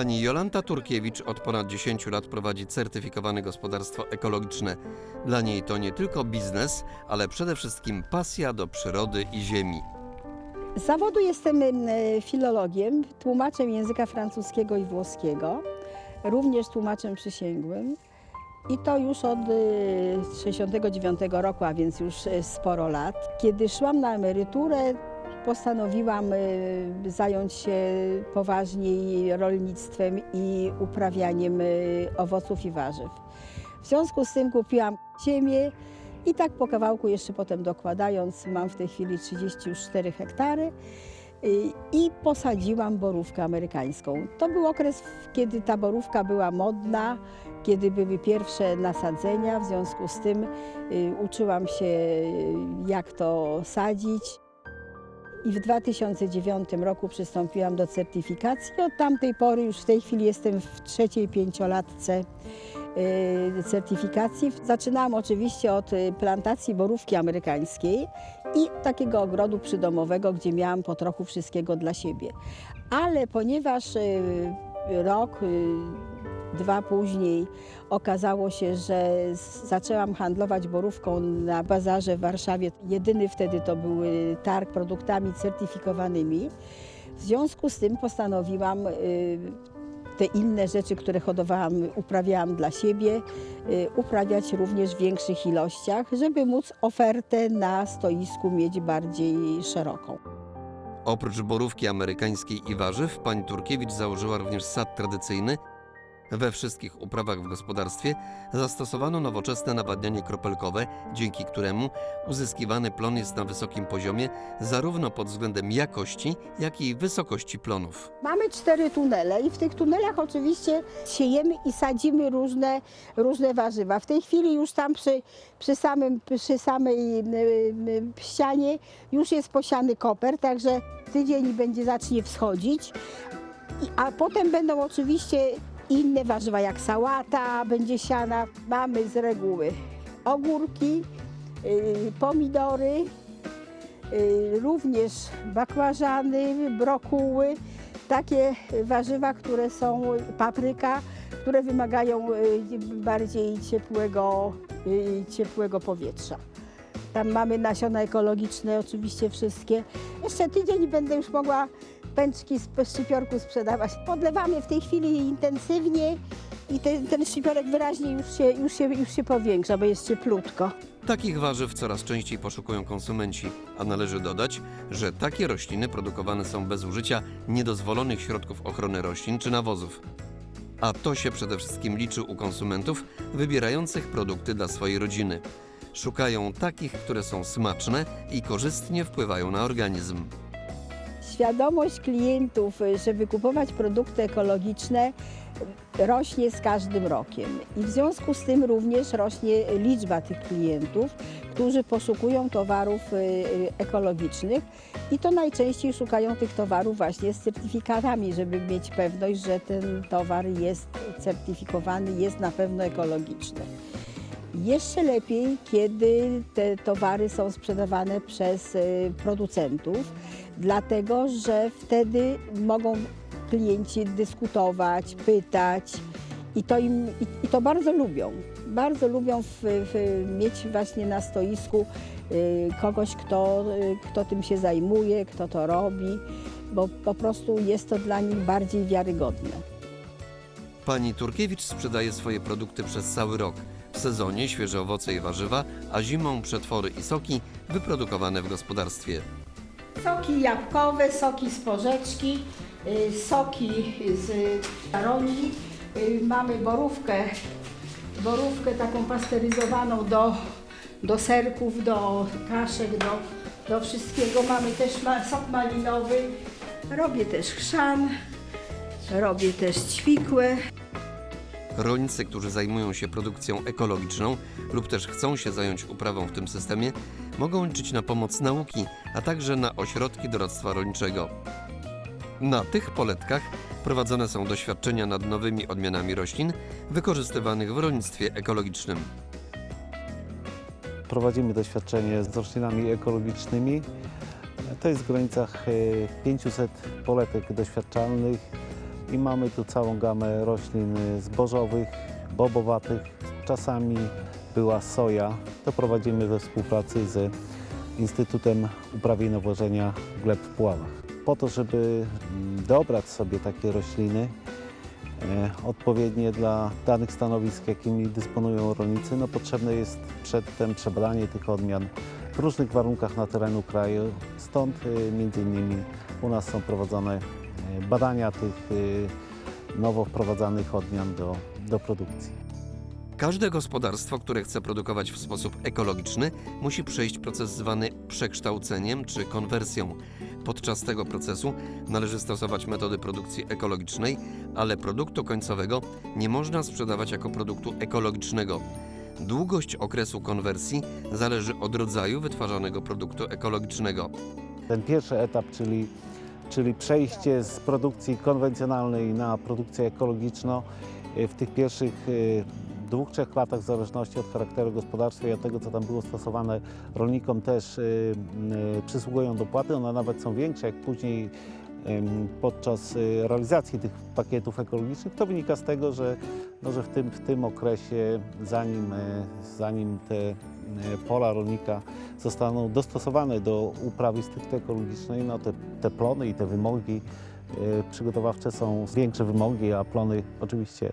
Pani Jolanta Turkiewicz od ponad 10 lat prowadzi certyfikowane gospodarstwo ekologiczne. Dla niej to nie tylko biznes, ale przede wszystkim pasja do przyrody i ziemi. Z zawodu jestem em, e, filologiem, tłumaczem języka francuskiego i włoskiego, również tłumaczem przysięgłym. I to już od 1969 roku, a więc już e, sporo lat. Kiedy szłam na emeryturę, postanowiłam e, zająć się poważniej rolnictwem i uprawianiem e, owoców i warzyw. W związku z tym kupiłam ziemię i tak po kawałku jeszcze potem dokładając, mam w tej chwili 34 hektary y, i posadziłam borówkę amerykańską. To był okres, kiedy ta borówka była modna, kiedy były pierwsze nasadzenia, w związku z tym y, uczyłam się y, jak to sadzić. I w 2009 roku przystąpiłam do certyfikacji. Od tamtej pory już w tej chwili jestem w trzeciej pięciolatce y, certyfikacji. Zaczynałam oczywiście od y, plantacji borówki amerykańskiej i takiego ogrodu przydomowego, gdzie miałam po trochu wszystkiego dla siebie. Ale ponieważ y, rok, dwa później okazało się, że zaczęłam handlować borówką na bazarze w Warszawie. Jedyny wtedy to był targ produktami certyfikowanymi. W związku z tym postanowiłam y, te inne rzeczy, które hodowałam, uprawiałam dla siebie, y, uprawiać również w większych ilościach, żeby móc ofertę na stoisku mieć bardziej szeroką. Oprócz borówki amerykańskiej i warzyw, pani Turkiewicz założyła również sad tradycyjny. We wszystkich uprawach w gospodarstwie zastosowano nowoczesne nawadnianie kropelkowe, dzięki któremu uzyskiwany plon jest na wysokim poziomie zarówno pod względem jakości, jak i wysokości plonów. Mamy cztery tunele i w tych tunelach oczywiście siejemy i sadzimy różne, różne warzywa. W tej chwili już tam przy, przy, samym, przy samej ścianie już jest posiany koper, także tydzień będzie zacznie wschodzić. A potem będą oczywiście inne warzywa jak sałata, będzie siana. Mamy z reguły ogórki, y, pomidory, y, również bakłażany, brokuły, takie warzywa, które są papryka, które wymagają y, bardziej ciepłego, ciepłego powietrza. Tam mamy nasiona ekologiczne, oczywiście wszystkie. Jeszcze tydzień będę już mogła pęczki z szczypiorku sprzedawać. Podlewamy w tej chwili intensywnie i ten, ten szczypiorek wyraźnie już się, już, się, już się powiększa, bo jest cieplutko. Takich warzyw coraz częściej poszukują konsumenci, a należy dodać, że takie rośliny produkowane są bez użycia niedozwolonych środków ochrony roślin czy nawozów. A to się przede wszystkim liczy u konsumentów wybierających produkty dla swojej rodziny. Szukają takich, które są smaczne i korzystnie wpływają na organizm. Świadomość klientów, żeby kupować produkty ekologiczne, rośnie z każdym rokiem. I w związku z tym również rośnie liczba tych klientów, którzy poszukują towarów y, y, ekologicznych i to najczęściej szukają tych towarów właśnie z certyfikatami, żeby mieć pewność, że ten towar jest certyfikowany, jest na pewno ekologiczny. Jeszcze lepiej, kiedy te towary są sprzedawane przez y, producentów, dlatego że wtedy mogą klienci dyskutować, pytać i to, im, i, to bardzo lubią. Bardzo lubią w, w, mieć właśnie na stoisku y, kogoś, kto, y, kto tym się zajmuje, kto to robi, bo po prostu jest to dla nich bardziej wiarygodne. Pani Turkiewicz sprzedaje swoje produkty przez cały rok. Sezonie świeże owoce i warzywa, a zimą przetwory i soki wyprodukowane w gospodarstwie. Soki jabłkowe, soki z porzeczki, y, soki z roni. Y, Mamy borówkę, borówkę taką pasteryzowaną do, do serków, do kaszek, do, do wszystkiego. Mamy też sok malinowy. Robię też chrzan, robię też ćwikłę. Rolnicy, którzy zajmują się produkcją ekologiczną lub też chcą się zająć uprawą w tym systemie, mogą liczyć na pomoc nauki, a także na ośrodki doradztwa rolniczego. Na tych poletkach prowadzone są doświadczenia nad nowymi odmianami roślin wykorzystywanych w rolnictwie ekologicznym. Prowadzimy doświadczenie z roślinami ekologicznymi. To jest w granicach e, 500 poletek doświadczalnych i mamy tu całą gamę roślin zbożowych, bobowatych. Czasami była soja. To prowadzimy we współpracy z Instytutem Uprawy i Nawożenia Gleb w Puławach. Po to, żeby mm, dobrać sobie takie rośliny e, odpowiednie dla danych stanowisk, jakimi dysponują rolnicy, no potrzebne jest przedtem przebadanie tych odmian w różnych warunkach na terenu kraju. Stąd e, między innymi u nas są prowadzone badania tych e, nowo wprowadzanych odmian do, do produkcji. Każde gospodarstwo, które chce produkować w sposób ekologiczny, musi przejść proces zwany przekształceniem czy konwersją. Podczas tego procesu należy stosować metody produkcji ekologicznej, ale produktu końcowego nie można sprzedawać jako produktu ekologicznego. Długość okresu konwersji zależy od rodzaju wytwarzanego produktu ekologicznego. Ten pierwszy etap, czyli, czyli przejście z produkcji konwencjonalnej na produkcję ekologiczną, e, w tych pierwszych e, dwóch, trzech latach, w zależności od charakteru gospodarstwa i od tego, co tam było stosowane, rolnikom też e, przysługują dopłaty. One nawet są większe, jak później podczas realizacji tych pakietów ekologicznych. To wynika z tego, że, no, że w, tym, w tym okresie, zanim, zanim te pola rolnika zostaną dostosowane do uprawy stricte ekologicznej, no te, te plony i te wymogi e, przygotowawcze są większe wymogi, a plony oczywiście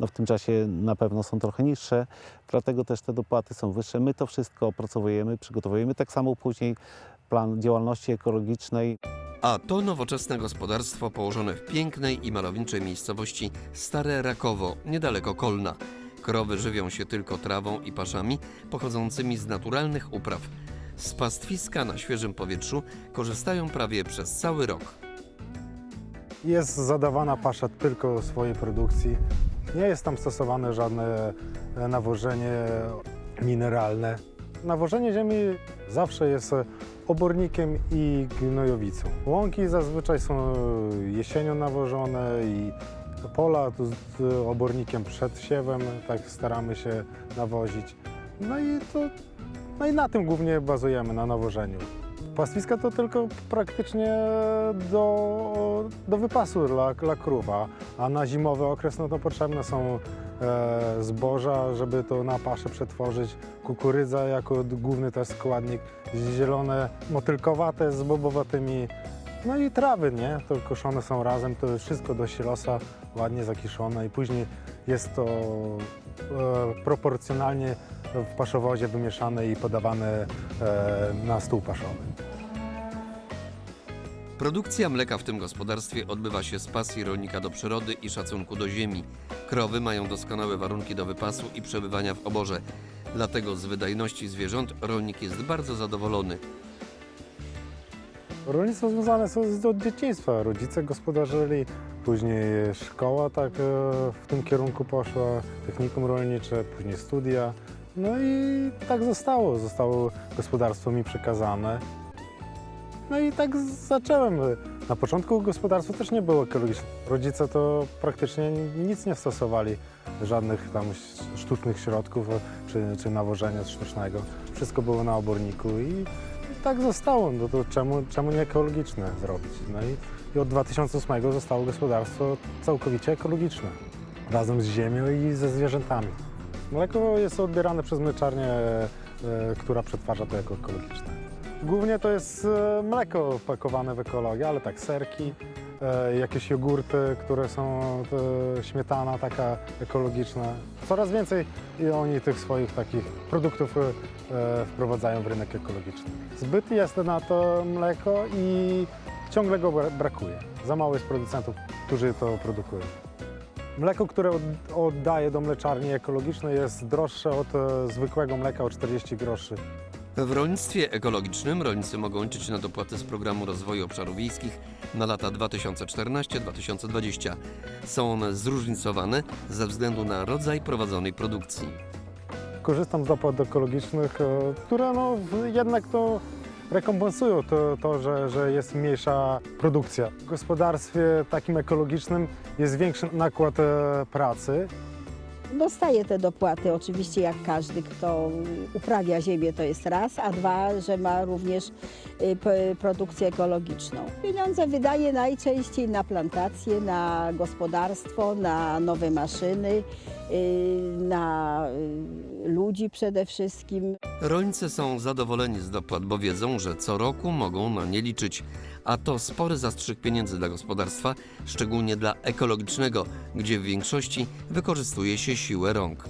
no w tym czasie na pewno są trochę niższe, dlatego też te dopłaty są wyższe. My to wszystko opracowujemy, przygotowujemy. Tak samo później plan działalności ekologicznej. A to nowoczesne gospodarstwo położone w pięknej i malowniczej miejscowości Stare Rakowo, niedaleko Kolna. Krowy żywią się tylko trawą i paszami pochodzącymi z naturalnych upraw. Z pastwiska na świeżym powietrzu korzystają prawie przez cały rok. Jest zadawana pasza tylko swojej produkcji. Nie jest tam stosowane żadne e, nawożenie mineralne. Nawożenie ziemi zawsze jest obornikiem i gnojowicą. Łąki zazwyczaj są jesienią nawożone i pola tu z obornikiem przed siewem, tak staramy się nawozić. No i, to, no i na tym głównie bazujemy, na nawożeniu. Pastwiska to tylko praktycznie do, do wypasu dla, dla krów, a, na zimowy okres no to potrzebne są e, zboża, żeby to na paszę przetworzyć. Kukurydza jako główny też składnik, zielone, motylkowate z bobowatymi. No i trawy, nie? To koszone są razem, to jest wszystko do silosa, ładnie zakiszone i później jest to e, proporcjonalnie w paszowozie wymieszane i podawane e, na stół paszowy. Produkcja mleka w tym gospodarstwie odbywa się z pasji rolnika do przyrody i szacunku do ziemi. Krowy mają doskonałe warunki do wypasu i przebywania w oborze. Dlatego z wydajności zwierząt rolnik jest bardzo zadowolony. Rolnictwo związane jest od dzieciństwa. Rodzice gospodarzyli, później szkoła tak e, w tym kierunku poszła, technikum rolnicze, później studia. No i tak zostało, zostało gospodarstwo mi przekazane. No i tak zacząłem. Na początku gospodarstwo też nie było ekologiczne. Rodzice to praktycznie nic nie stosowali, żadnych tam sztucznych środków czy, czy nawożenia sztucznego. Wszystko było na oborniku i tak zostało, no to czemu, czemu nie ekologiczne zrobić? No i, i od 2008 zostało gospodarstwo całkowicie ekologiczne, razem z ziemią i ze zwierzętami. Mleko jest odbierane przez mleczarnię, e, która przetwarza to jako ekologiczne. Głównie to jest e, mleko pakowane w ekologię, ale tak serki, e, jakieś jogurty, które są e, śmietana taka ekologiczna. Coraz więcej oni tych swoich takich produktów e, wprowadzają w rynek ekologiczny. Zbyt jest na to mleko i ciągle go bra- brakuje. Za mało jest producentów, którzy to produkują. Mleko, które od- oddaję do mleczarni ekologicznej jest droższe od e, zwykłego mleka o 40 groszy. W rolnictwie ekologicznym rolnicy mogą liczyć na dopłaty z Programu Rozwoju Obszarów Wiejskich na lata 2014-2020. Są one zróżnicowane ze względu na rodzaj prowadzonej produkcji. Korzystam z dopłat ekologicznych, e, które no, jednak to rekompensują to, to że, że jest mniejsza produkcja. W gospodarstwie takim ekologicznym jest większy nakład e, pracy Dostaje te dopłaty oczywiście jak każdy, kto uprawia ziemię, to jest raz, a dwa, że ma również y, produkcję ekologiczną. Pieniądze wydaje najczęściej na plantacje, na gospodarstwo, na nowe maszyny, y, na y, ludzi przede wszystkim. Rolnicy są zadowoleni z dopłat, bo wiedzą, że co roku mogą na nie liczyć. A to spory zastrzyk pieniędzy dla gospodarstwa, szczególnie dla ekologicznego, gdzie w większości wykorzystuje się siłę rąk.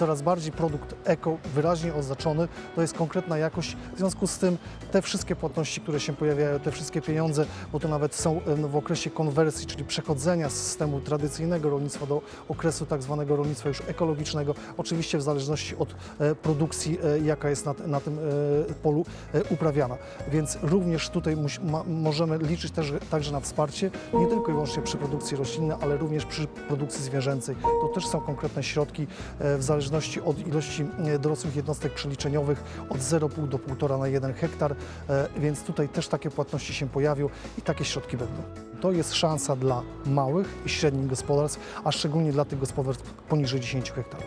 Coraz bardziej produkt eko wyraźnie oznaczony, to jest konkretna jakość. W związku z tym te wszystkie płatności, które się pojawiają, te wszystkie pieniądze, bo to nawet są w okresie konwersji, czyli przechodzenia z systemu tradycyjnego rolnictwa do okresu tak zwanego rolnictwa już ekologicznego, oczywiście w zależności od e, produkcji, e, jaka jest na, na tym e, polu uprawiana. Więc również tutaj ma, możemy liczyć też, także na wsparcie, nie tylko i wyłącznie przy produkcji roślinnej, ale również przy produkcji zwierzęcej. To też są konkretne środki w zależności od ilości e, dorosłych jednostek przeliczeniowych od 0,5 do 1,5 na 1 hektar, e, więc tutaj też takie płatności się pojawią i takie środki będą. To jest szansa dla małych i średnich gospodarstw, a szczególnie dla tych gospodarstw poniżej 10 hektarów.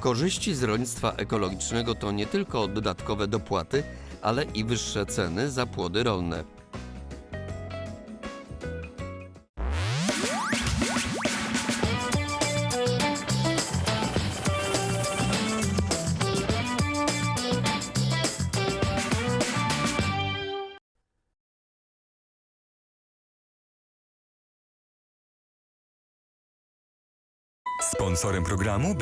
Korzyści z rolnictwa ekologicznego to nie tylko dodatkowe dopłaty, ale i wyższe ceny za płody rolne. Sponsorem programu był